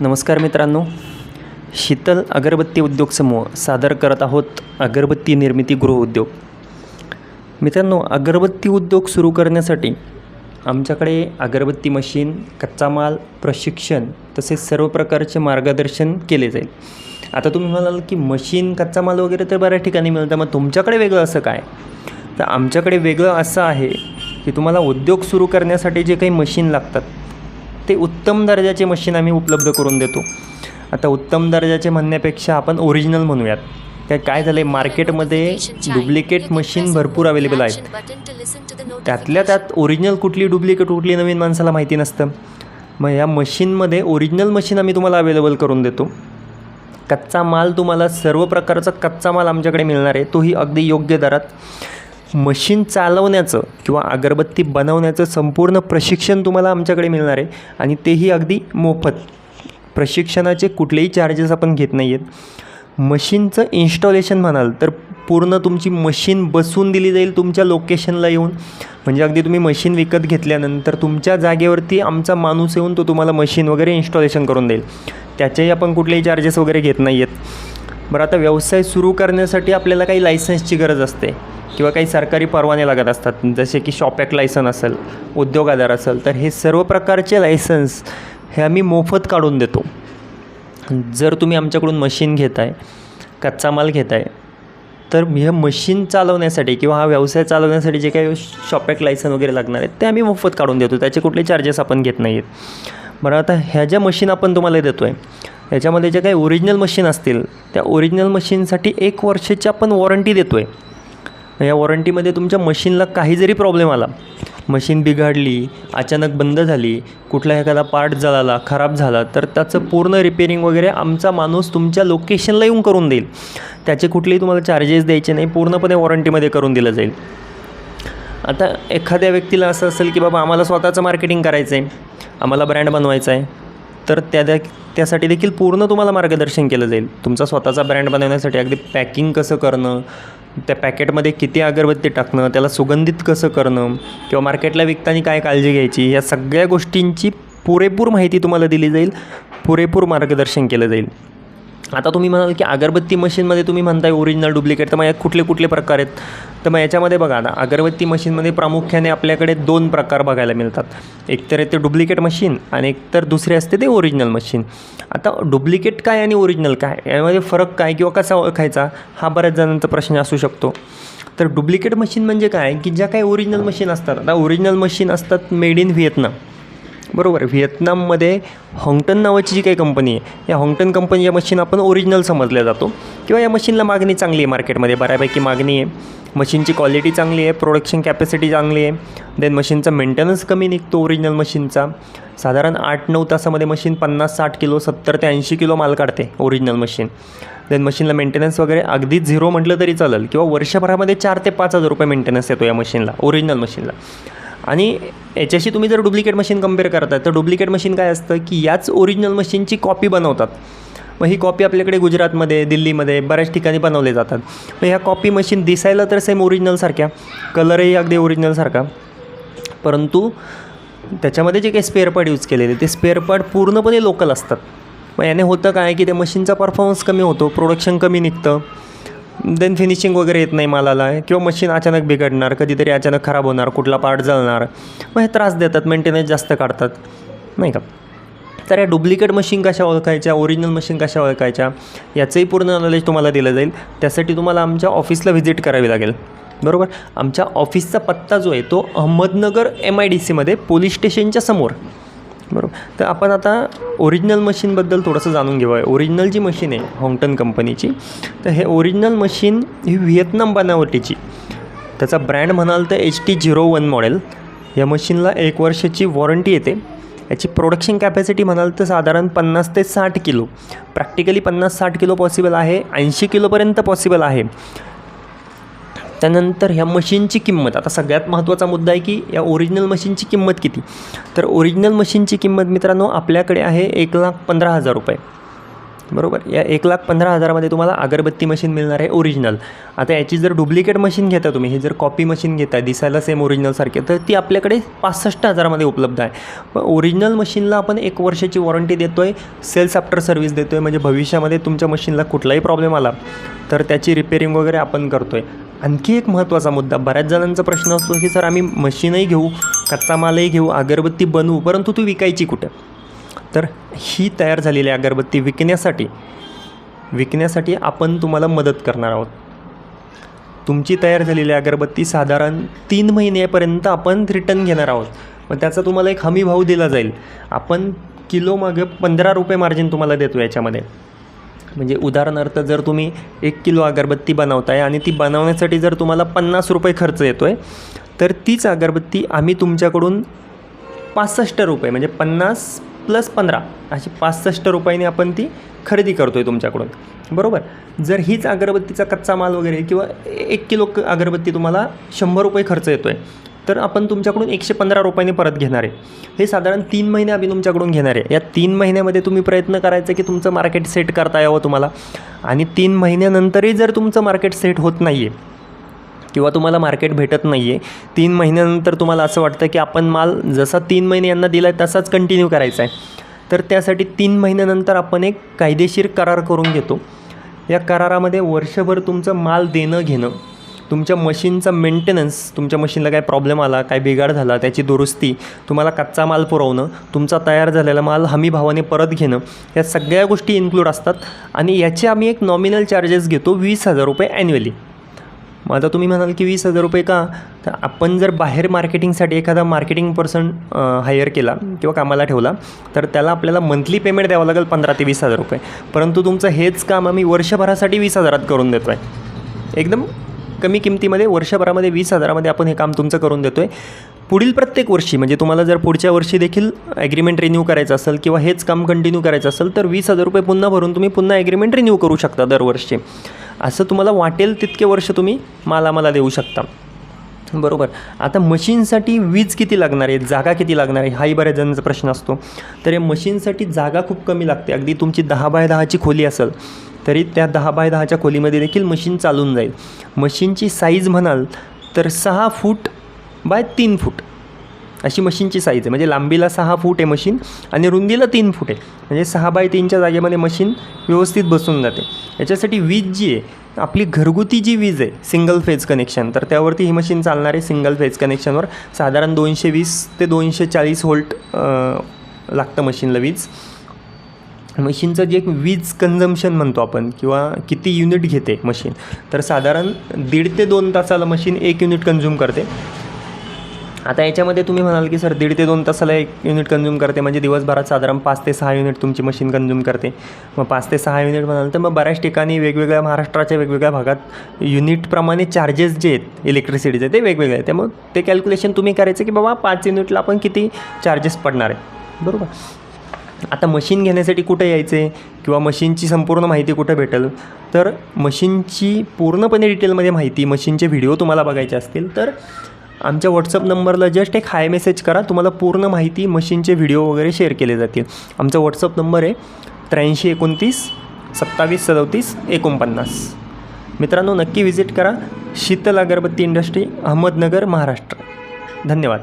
नमस्कार मित्रांनो. शीतल अगरबत्ती उद्योग समूह सादर करत आहोत अगरबत्ती निर्मिती गृहउद्योग मित्रांनो अगरबत्ती उद्योग सुरू करण्यासाठी आमच्याकडे अगरबत्ती मशीन कच्चा माल प्रशिक्षण तसेच सर्व प्रकारचे मार्गदर्शन केले जाईल. आता तुम्ही म्हणाल की मशीन कच्चा माल वगैरे तर बऱ्याच ठिकाणी मिळतं मग तुमच्याकडे वेगळं असं काय? तर आमच्याकडे वेगळं असं आहे की तुम्हाला उद्योग सुरू करण्यासाठी जे काही मशीन लागतात ते उत्तम दर्जाचे मशीन आम्ही उपलब्ध करून देतो. आता उत्तम दर्जाचे म्हणण्यापेक्षा आपण ओरिजिनल म्हणूयात. काय काय झालं आहे मार्केटमध्ये डुप्लिकेट मशीन भरपूर अवेलेबल आहेत. त्यातल्या त्यात ओरिजिनल कुठली डुप्लिकेट कुठली नवीन माणसाला माहिती नसतं. मग या मशीनमध्ये ओरिजिनल मशीन आम्ही तुम्हाला अवेलेबल करून देतो. कच्चा माल तुम्हाला सर्व प्रकारचा कच्चा माल आमच्याकडे मिळणार आहे. तोही अगदी योग्य दरात. मशीन चालवण्याचं किंवा अगरबत्ती बनवण्याचं संपूर्ण प्रशिक्षण तुम्हाला आमच्याकडे मिळणार आहे. आणि तेही अगदी मोफत. प्रशिक्षणाचे कुठलेही चार्जेस आपण घेत नाही आहेत मशीनचं इन्स्टॉलेशन म्हणाल तर पूर्ण तुमची मशीन बसवून दिली जाईल तुमच्या लोकेशनला येऊन. म्हणजे अगदी तुम्ही मशीन विकत घेतल्यानंतर तुमच्या जागेवरती आमचा माणूस येऊन तो तुम्हाला मशीन वगैरे इन्स्टॉलेशन करून देईल. त्याचेही आपण कुठलेही चार्जेस वगैरे घेत नाही आहेत बरं आता व्यवसाय सुरू करण्यासाठी आपल्याला काही लायसन्सची गरज असते. किंवा काही सरकारी परवाने लागत असतात. जसे की शॉप ॲक्ट लायसन असेल उद्योग आधार असेल तर हे सर्व प्रकारचे लायसन्स हे आम्ही मोफत काढून देतो. जर तुम्ही आमच्याकडून मशीन घेताय कच्चा माल घेताय तर ह्या मशीन चालवण्यासाठी किंवा हा व्यवसाय चालवण्यासाठी जे काही शॉपॅक लायसन वगैरे लागणार आहेत ते आम्ही मोफत काढून देतो. त्याचे कुठले चार्जेस आपण घेत नाही आहेत बरं आता ह्या ज्या मशीन आपण तुम्हाला देतो आहे याच्यामध्ये ज्या काही ओरिजिनल मशीन असतील त्या ओरिजिनल मशीनसाठी एक वर्षाची आपण वॉरंटी देतो आहे या वॉरंटीमध्ये तुमच्या मशीनला काही जरी प्रॉब्लेम आला मशीन बिघडली अचानक बंद झाली कुठला एखादा पार्ट जळाला खराब झाला तर त्याचं पूर्ण रिपेरिंग वगैरे आमचा माणूस तुमच्या लोकेशनला येऊन करून देईल. त्याचे कुठलेही तुम्हाला चार्जेस द्यायचे नाही पूर्णपणे वॉरंटीमध्ये करून दिलं जाईल. आता एखाद्या व्यक्तीला असं असेल की बाबा आम्हाला स्वतःचं मार्केटिंग करायचं आहे आम्हाला ब्रँड बनवायचा आहे तर त्या द्या त्यासाठी देखील पूर्ण तुम्हाला मार्गदर्शन केलं जाईल. तुमचा स्वतःचा ब्रँड बनवण्यासाठी अगदी पॅकिंग कसं करणं त्या पॅकेटमध्ये किती अगरबत्ती टाकणं त्याला सुगंधित कसं करणं किंवा मार्केटला विकताना काय काळजी घ्यायची या सगळ्या गोष्टींची पुरेपूर माहिती तुम्हाला दिली जाईल पुरेपूर मार्गदर्शन केलं जाईल. आता तुम्ही म्हणाल की अगरबत्ती मशीनमध्ये तुम्ही म्हणताय ओरिजिनल डुप्लिकेट तर मग यात कुठले कुठले प्रकार आहेत? तर मग याच्यामध्ये बघा ना अगरबत्ती मशीनमध्ये प्रामुख्याने आपल्याकडे दोन प्रकार बघायला मिळतात. एक तर ते डुप्लिकेट मशीन आणि एक तर दुसरे असते ते ओरिजिनल मशीन आता डुप्लिकेट काय आणि ओरिजिनल काय? यामध्ये फरक काय किंवा कसा ओळखायचा? हा बऱ्याच जणांचा प्रश्न असू शकतो. तर डुप्लिकेट मशीन म्हणजे काय? की ज्या काही ओरिजिनल मशीन असतात. आता ओरिजिनल मशीन असतात मेड इन व्हिएतनाम बरोबर. व्हिएतनाममध्ये हाँगटन नावाची जी काही कंपनी आहे या हॉंगटन कंपनी या मशीन आपण ओरिजिनल समजल्या जातो. किंवा या मशीनला मागणी चांगली आहे मार्केटमध्ये बऱ्यापैकी मागणी आहे. मशीनची क्वालिटी चांगली आहे. प्रोडक्शन कॅपॅसिटी चांगली आहे. देन मशीनचा मेंटेनन्स कमी निघतो ओरिजिनल मशीनचा साधारण आठ नऊ तासामध्ये मशीन पन्नास साठ किलो सत्तर ते ऐंशी किलो माल काढते ओरिजिनल मशीन देन मशीनला मेंटेनन्स वगैरे अगदी झिरो म्हटलं तरी चालेल. किंवा वर्षभरामध्ये चार ते पाच हजार रुपये मेंटेनन्स येतो या मशीनला ओरिजिनल मशीनला आणि याच्याशी तुम्ही जर डुप्लिकेट मशीन कंपेअर करताय तर डुप्लिकेट मशीन काय असतं की याच ओरिजिनल मशीनची कॉपी बनवतात. मग ही कॉपी आपल्याकडे गुजरातमध्ये दिल्लीमध्ये बऱ्याच ठिकाणी बनवले जातात. मग ह्या कॉपी मशीन दिसायला तर सेम ओरिजिनलसारख्या कलरही अगदी ओरिजिनलसारखा परंतु त्याच्यामध्ये जे काही स्पेअर पार्ट यूज केलेले ते स्पेअर पार्ट पूर्णपणे लोकल असतात. मग याने होतं काय की त्या मशीनचा परफॉर्मन्स कमी होतो प्रोडक्शन कमी निघतं. देन फिनिशिंग वगैरे येत नाही मालाला. किंवा मशीन अचानक बिघडणार कधीतरी अचानक खराब होणार कुठला पार्ट जळणार मग हे त्रास देतात मेंटेनन्स जास्त काढतात. नाही का? तर या डुप्लिकेट मशीन कशा ओळखायच्या ओरिजिनल मशीन कशा ओळखायच्या याचंही पूर्ण नॉलेज तुम्हाला दिलं जाईल. त्यासाठी तुम्हाला आमच्या ऑफिसला व्हिजिट करावी लागेल. बरोबर? आमच्या ऑफिसचा पत्ता जो आहे तो अहमदनगर एम आय डी सीमध्ये पोलीस स्टेशनच्या समोर. बरोबर. तर आपण आता ओरिजिनल मशीनबद्दल थोडंसं जाणून घेऊया. ओरिजिनल जी मशीन आहे हॉंगटन कंपनीची तर हे ओरिजिनल मशीन ही व्हिएतनाम बनावटीची. त्याचा ब्रँड म्हणाल तर H T zero one model या मशीनला एक वर्षाची वॉरंटी येते. याची प्रोडक्शन कॅपॅसिटी म्हणाल तर साधारण पन्नास ते साठ किलो. प्रॅक्टिकली पन्नास साठ किलो पॉसिबल आहे ऐंशी किलोपर्यंत पॉसिबल आहे. त्यानंतर ह्या मशीनची किंमत. आता सगळ्यात महत्त्वाचा मुद्दा आहे की या ओरिजिनल मशीनची किंमत किती? तर ओरिजिनल मशीनची किंमत मित्रांनो आपल्याकडे आहे एक लाख पंधरा हजार रुपये. बरोबर? या एक लाख पंधरा हजारामध्ये तुम्हाला अगरबत्ती मशीन मिळणार आहे ओरिजिनल आता याची जर डुप्लिकेट मशीन घेता तुम्ही हे जर कॉपी मशीन घेता दिसायला सेम ओरिजिनलसारखे तर ती आपल्याकडे पासष्ट हजारामध्ये उपलब्ध आहे. पण ओरिजिनल मशीनला आपण एक वर्षाची वॉरंटी देतो आहे सेल्स आफ्टर सर्व्हिस देतो आहे म्हणजे भविष्यामध्ये तुमच्या मशीनला कुठलाही प्रॉब्लेम आला तर त्याची रिपेरिंग वगैरे आपण करतो आहे आणखी एक महत्त्वाचा मुद्दा. बऱ्याच जणांचा प्रश्न असतो की सर आम्ही मशीनही घेऊ कच्चा मालही घेऊ अगरबत्ती बनवू परंतु ती विकायची कुठे? तर ही तयार झालेली अगरबत्ती विकण्यासाठी विकण्यासाठी आपण तुम्हाला मदत करणार आहोत. तुमची तयार झालेली अगरबत्ती साधारण तीन महिन्यापर्यंत आपण रिटर्न घेणार आहोत. मग त्याचा तुम्हाला एक हमी भाव दिला जाईल. आपण किलोमागं पंधरा रुपये मार्जिन तुम्हाला देतो याच्यामध्ये. म्हणजे उदाहरणार्थ जर तुम्ही एक किलो अगरबत्ती बनवताय आणि ती बनवण्यासाठी जर तुम्हाला पन्नास रुपये खर्च येतो आहे तर तीच अगरबत्ती आम्ही तुमच्याकडून पासष्ट रुपये म्हणजे पन्नास प्लस पंधरा अशी पासष्ट रुपयाने आपण ती खरेदी करतो आहे तुमच्याकडून. बरोबर? जर हीच अगरबत्तीचा कच्चा माल वगैरे किंवा एक किलो क- अगरबत्ती तुम्हाला शंभर रुपये खर्च येतो आहे तर आपण तुमच्याकडून एकशे पंधरा रुपयाने परत घेणार आहे. हे साधारण तीन महिने आम्ही तुमच्याकडून घेणार आहे. या तीन महिन्यामध्ये तुम्ही प्रयत्न करायचा की तुमचं मार्केट सेट करता यावं तुम्हाला. आणि तीन महिन्यानंतरही जर तुमचं मार्केट सेट होत नाही आहे किंवा तुम्हाला मार्केट भेटत नाही आहे तीन महिन्यानंतर तुम्हाला असं वाटतं की आपण माल जसा तीन महिने यांना दिला आहे तसाच कंटिन्यू करायचा आहे. तर त्यासाठी तीन महिन्यानंतर आपण एक कायदेशीर करार करून घेतो. या करारामध्ये वर्षभर तुमचं माल देणं घेणं तुमच्या मशीनचा मेंटेनन्स तुमच्या मशीनला काय प्रॉब्लेम आला काय बिघाड झाला त्याची दुरुस्ती तुम्हाला कच्चा माल पुरवणं तुमचा तयार झालेला माल हमी भावाने परत घेणं या सगळ्या गोष्टी इन्क्लूड असतात. आणि याचे आम्ही एक नॉमिनल चार्जेस घेतो वीस हजार रुपये ॲन्युअली मग आता तुम्ही म्हणाल की वीस हजार रुपये का? तर आपण जर बाहेर मार्केटिंगसाठी एखादा मार्केटिंग पर्सन हायर केला किंवा कामाला ठेवला तर त्याला आपल्याला मंथली पेमेंट द्यावं लागेल पंधरा ते वीस हजार रुपये. परंतु तुमचं हेच काम आम्ही वर्षभरासाठी वीस हजारात करून देतो आहे एकदम कमी किमतीमध्ये वर्षभरामध्ये वीस हजारामध्ये आपण हे काम तुमचं करून देतो आहे पुढील प्रत्येक वर्षी म्हणजे तुम्हाला जर पुढच्या वर्षी देखील ॲग्रीमेंट रिन्यू करायचं असेल किंवा हेच काम कंटिन्यू करायचं असेल तर वीस हजार रुपये पुन्हा भरून तुम्ही पुन्हा ॲग्रीमेंट रिन्यू करू शकता दरवर्षी. असं तुम्हाला वाटेल तितके वर्ष तुम्ही मालामाला देऊ शकता. बरोबर. आता मशीनसाठी वीज किती लागणार आहे? जागा किती लागणार आहे? हाही बऱ्याच जणांचा प्रश्न असतो. तर या मशीनसाठी जागा खूप कमी लागते. अगदी तुमची दहा बाय दहाची खोली असेल तरी त्या दहा बाय दहाच्या खोलीमध्ये देखील मशीन चालून जाईल. मशीनची साईज म्हणाल तर सहा फूट बाय तीन फूट. अशी मशीनची साईज आहे. म्हणजे लांबीला सहा फूट आहे मशीन आणि रुंदीला तीन फूट आहे. म्हणजे सहा बाय तीनच्या जागेमध्ये मशीन व्यवस्थित बसून जाते. याच्यासाठी वीज जी आहे आपली घरगुती जी वीज आहे सिंगल फेज कनेक्शन तर त्यावरती ही मशीन चालणार आहे सिंगल फेज कनेक्शनवर साधारण दोनशे वीस ते दोनशे चाळीस व्होल्ट लागतं मशीनला वीज. मशीनचं जे एक वीज कन्झम्शन म्हणतो आपण किंवा किती युनिट घेते मशीन तर साधारण दीड ते दोन तासाला मशीन एक युनिट कन्झ्युम करते. आता याच्यामध्ये तुम्ही म्हणाल की सर दीड ते दोन तासाला एक युनिट कन्झ्युम करते. म्हणजे दिवसभरात साधारण पाच ते सहा युनिट तुमची मशीन कन्झ्युम करते. मग पाच ते सहा युनिट म्हणाल तर मग बऱ्याच ठिकाणी वेगवेगळ्या महाराष्ट्राच्या वेगवेगळ्या भागात युनिटप्रमाणे चार्जेस जे आहेत इलेक्ट्रिसिटीचे ते वेगवेगळे आहेत. त्यामुळे ते कॅल्क्युलेशन तुम्ही करायचं की बाबा पाच युनिटला आपण किती चार्जेस पडणार आहे? बरोबर? आता मशीन घेण्यासाठी कुठे यायचे? किंवा मशीनची संपूर्ण माहिती कुठे भेटेल? तर मशीनची पूर्णपणे डिटेलमध्ये माहिती मशीनचे व्हिडिओ तुम्हाला बघायचे असतील तर आमच्या व्हॉट्सअप नंबरला जस्ट एक हाय मेसेज करा. तुम्हाला पूर्ण माहिती मशीनचे व्हिडिओ वगैरे शेअर केले जातील. आमचा व्हॉट्सअप नंबर आहे त्र्याऐंशी एकोणतीस सत्तावीस सदतीस एकोणपन्नास. मित्रांनो नक्की व्हिजिट करा. शीतल अगरबत्ती इंडस्ट्री अहमदनगर महाराष्ट्र. धन्यवाद.